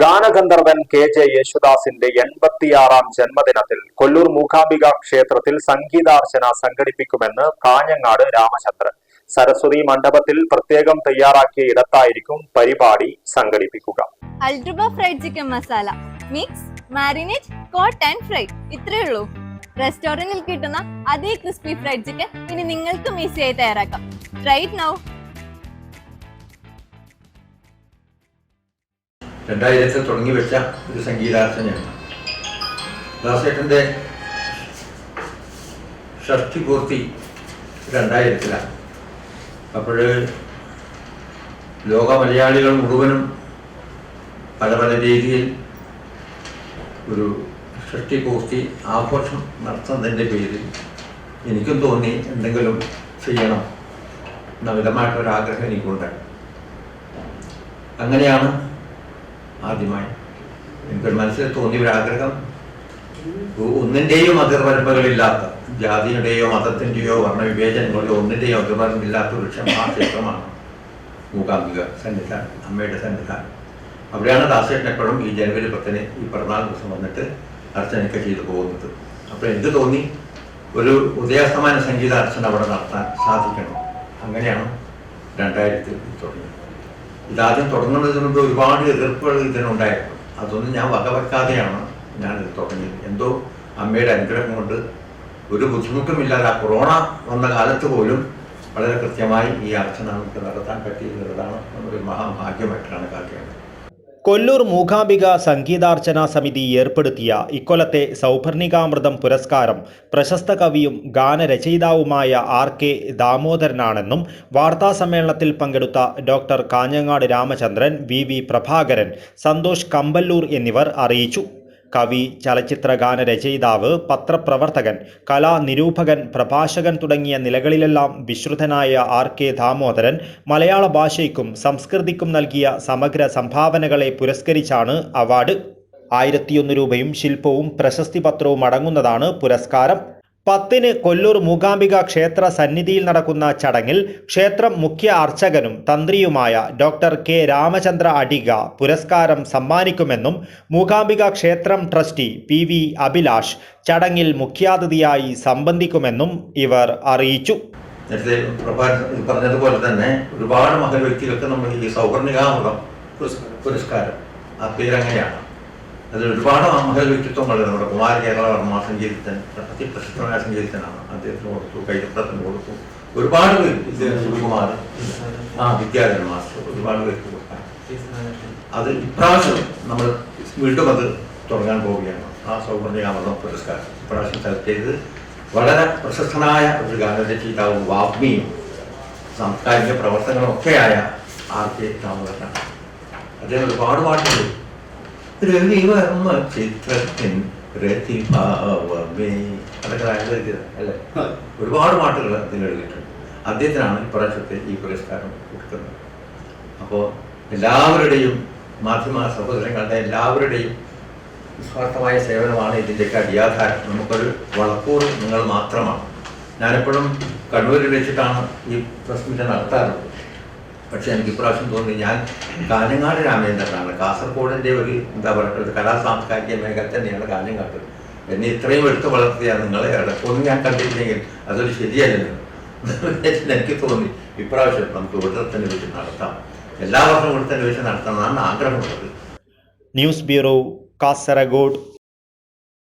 ഗാനഗന്ധർവൻ K J യേശുദാസിന്റെ എൺപത്തിയാറാം ജന്മദിനത്തിൽ കൊല്ലൂർ മൂകാംബിക ക്ഷേത്രത്തിൽ സംഗീതാർച്ചന സംഘടിപ്പിക്കുമെന്ന് കാഞ്ഞങ്ങാട് രാമചന്ദ്രൻ. സരസ്വതി മണ്ഡപത്തിൽ പ്രത്യേകം തയ്യാറാക്കിയ ഇടത്തായിരിക്കും പരിപാടി സംഘടിപ്പിക്കുക. അൽട്രുബ fried chicken masala mix marinate coat and fry ഇത്രയേ ഉള്ളൂ. റെസ്റ്റോറന്റിൽ കിട്ടുന്ന അതേ ക്രിസ്പി ഫ്രൈഡ് ചിക്കൻ ഇനി നിങ്ങൾക്കും ഈസിയായി തയ്യാറാക്കാം. റൈറ്റ് നൗ രണ്ടായിരത്തിൽ തുടങ്ങി വെച്ച ഒരു സംഗീതാർച്ചനയാണ് ദാസേട്ടന്റെ ഷഷ്ടി പൂർത്തി രണ്ടായിരത്തിലാണ്. അപ്പോൾ ലോക മലയാളികൾ മുഴുവനും പല പല രീതിയിൽ ഒരു ഷഷ്ടി പൂർത്തി ആഘോഷം നടത്തുന്നതിന്റെ പേരിൽ എനിക്കും തോന്നി എന്തെങ്കിലും ചെയ്യണം എന്ന വിധമായിട്ടൊരാഗ്രഹം എനിക്കുണ്ടായി അങ്ങനെയാണ് ആദ്യമായി. എനിക്കൊരു മനസ്സിൽ തോന്നിയ ഒരു ആഗ്രഹം ഒന്നിന്റെയും അതിർവരമ്പുകളില്ലാത്ത ജാതിയുടെയോ മതത്തിന്റെയോ വർണവിവേചനങ്ങളുടെയോ ഒന്നിന്റെയോ അതിർവരമ്പില്ലാത്ത ഒരു ക്ഷമാക്ഷേത്രമാണ് മൂകാംബിക സന്നിധാനം അമ്മയുടെ സന്നിധാനം. അവിടെയാണ് ദാസേട്ടൻ എപ്പോഴും ഈ ജനുവരി പത്തിന് ഈ പിറന്നാൾ ദിവസം വന്നിട്ട് അർച്ചനയൊക്കെ ചെയ്തു പോകുന്നത്. അപ്പോൾ എന്ത് തോന്നി? ഒരു ഉദയാസ്തമാന സംഗീത അർച്ചന അവിടെ നടത്താൻ സാധിക്കണം. അങ്ങനെയാണ് രണ്ടായിരത്തിൽ തുടങ്ങിയത് ഇതാദ്യം തുടങ്ങുന്നതിന് മുമ്പ് ഒരുപാട് എതിർപ്പുകൾ ഇതിനുണ്ടായിരുന്നു. അതൊന്നും ഞാൻ വകവെക്കാതെയാണ് ഞാനിത് തുടങ്ങിയത്. എന്തോ അമ്മയുടെ അനുഗ്രഹം കൊണ്ട് ഒരു ബുദ്ധിമുട്ടുമില്ലാതെ ആ കൊറോണ വന്ന കാലത്ത് പോലും വളരെ കൃത്യമായി ഈ അർച്ചന നമുക്ക് നടത്താൻ പറ്റിയിരുന്നതാണ് ഒരു മഹാഭാഗ്യമായിട്ടാണ് കാണിക്കുന്നത്. കൊല്ലൂർ മൂകാംബിക സംഗീതാർച്ചന സമിതി ഏർപ്പെടുത്തിയ ഇക്കൊലത്തെ സൗഭർണികാമൃതം പുരസ്കാരം പ്രശസ്ത കവിയും ഗാനരചയിതാവുമായ ആർ കെ ദാമോദരനാണെന്നും വാർത്താസമ്മേളനത്തിൽ പങ്കെടുത്ത doctor Kanhangad Ramachandran V V Prabhakaran Santhosh Kampallur എന്നിവർ അറിയിച്ചു. കവി ചലച്ചിത്ര ഗാന രചയിതാവ് പത്രപ്രവർത്തകൻ കലാ നിരൂപകൻ പ്രഭാഷകൻ തുടങ്ങിയ നിലകളിലെല്ലാം വിശ്രുതനായ ആർ കെ ദാമോദരൻ മലയാള ഭാഷയ്ക്കും സംസ്കൃതിക്കും നൽകിയ സമഗ്ര സംഭാവനകളെ പുരസ്കരിച്ചാണ് അവാർഡ്. ആയിരത്തിയൊന്ന് രൂപയും ശില്പവും പ്രശസ്തി പത്രവും അടങ്ങുന്നതാണ് പുരസ്കാരം. പത്തിന് കൊല്ലൂർ മൂകാംബിക ക്ഷേത്ര സന്നിധിയിൽ നടക്കുന്ന ചടങ്ങിൽ ക്ഷേത്രം മുഖ്യ അർച്ചകനും തന്ത്രിയുമായ ഡോക്ടർ കെ രാമചന്ദ്ര അടിക പുരസ്കാരം സമ്മാനിക്കുമെന്നും മൂകാംബിക ക്ഷേത്രം ട്രസ്റ്റി പി വി അഭിലാഷ് ചടങ്ങിൽ മുഖ്യാതിഥിയായി സംബന്ധിക്കുമെന്നും ഇവർ അറിയിച്ചു. നേരത്തെ പറഞ്ഞതുപോലെ തന്നെ ഒരുപാട് മഹൽ വ്യക്തികൾക്ക് നമ്മൾ ഈ സൗവർണികാമൃതം പുരസ്കാരം. ആ പേരങ്ങനെയാണ്. അതിൽ ഒരുപാട് മഹൽ വ്യക്തിത്വങ്ങൾ നമ്മുടെ കുമാര കേരളവർമ്മ സഞ്ചരിത്തൻ അതിപ്രശസ്തമായ സംഗീതത്തിനാണ് അദ്ദേഹത്തിന് കൊടുത്തു കൈതപ്രത്തിന് കൊടുത്തു. ഒരുപാട് പേര് സുകുമാർ ആ വിദ്യാധരൻ മാസ്റ്റർ ഒരുപാട് പേർക്ക് കൊടുക്കാൻ. അത് ഇപ്രാവശ്യം നമ്മൾ വീണ്ടും അത് തുടങ്ങാൻ പോവുകയാണ്. ആ സൗവർണികാമൃതം പുരസ്കാരം ഇപ്രാവശ്യം സെലക്ട് വളരെ പ്രശസ്തനായ ഒരു ഗാനരചയിതാവും വാഗ്മിയും. സാംസ്കാരിക പ്രവർത്തനങ്ങളൊക്കെയായ ആർ കെ രാമകൃഷ്ണൻ. അദ്ദേഹം ഒരുപാട് പാട്ടുകൾ രവിവർമ്മ ചിത്രത്തിൻ പ്രതിഭാവമേ അതൊക്കെ എഴുതിയത് അല്ലേ? ഒരുപാട് പാട്ടുകൾ അദ്ദേഹം എഴുതിയിട്ടുണ്ട്. അദ്ദേഹത്തിനാണ് ഇപ്രാവശ്യത്തെ ഈ പുരസ്കാരം കൊടുക്കുന്നത്. അപ്പോൾ എല്ലാവരുടെയും മാധ്യമ സഹോദരങ്ങളുടെ എല്ലാവരുടെയും നിസ്വാർത്ഥമായ സേവനമാണ് ഇതിന്റെയൊക്കെ അടിയാധാരം. നമുക്കൊരു വളക്കൂർ നിങ്ങൾ മാത്രമാണ്. ഞാനെപ്പോഴും കണ്ണൂരിൽ വെച്ചിട്ടാണ് ഈ പ്രസ് മീറ്റ് നടത്താറുള്ളത്. പക്ഷേ എനിക്ക് ഇപ്രാവശ്യം തോന്നി ഞാൻ കാഞ്ഞങ്ങാട് രാമേന്ദ്രനാണ് കാസർഗോഡിന്റെ ഒരു എന്താ പറയുക കലാ സാംസ്കാരിക മേഖല തന്നെയാണ് കാഞ്ഞങ്ങാട്ട്. എന്നെ ഇത്രയും എടുത്ത് വളർത്തിയ നിങ്ങളെ ഇടക്കൊന്നും ഞാൻ കണ്ടിട്ടില്ലെങ്കിൽ അതൊരു ശരിയല്ലല്ലോ. എനിക്ക് തോന്നി. ഇപ്രാവശ്യം നമുക്ക് ഇവിടെ തന്നെ വെച്ച് നടത്താം. എല്ലാ വർഷവും ഇവിടെ തന്നെ വെച്ച് നടത്തണമെന്നാണ് ആഗ്രഹമുള്ളത്. News bureau Kasaragod.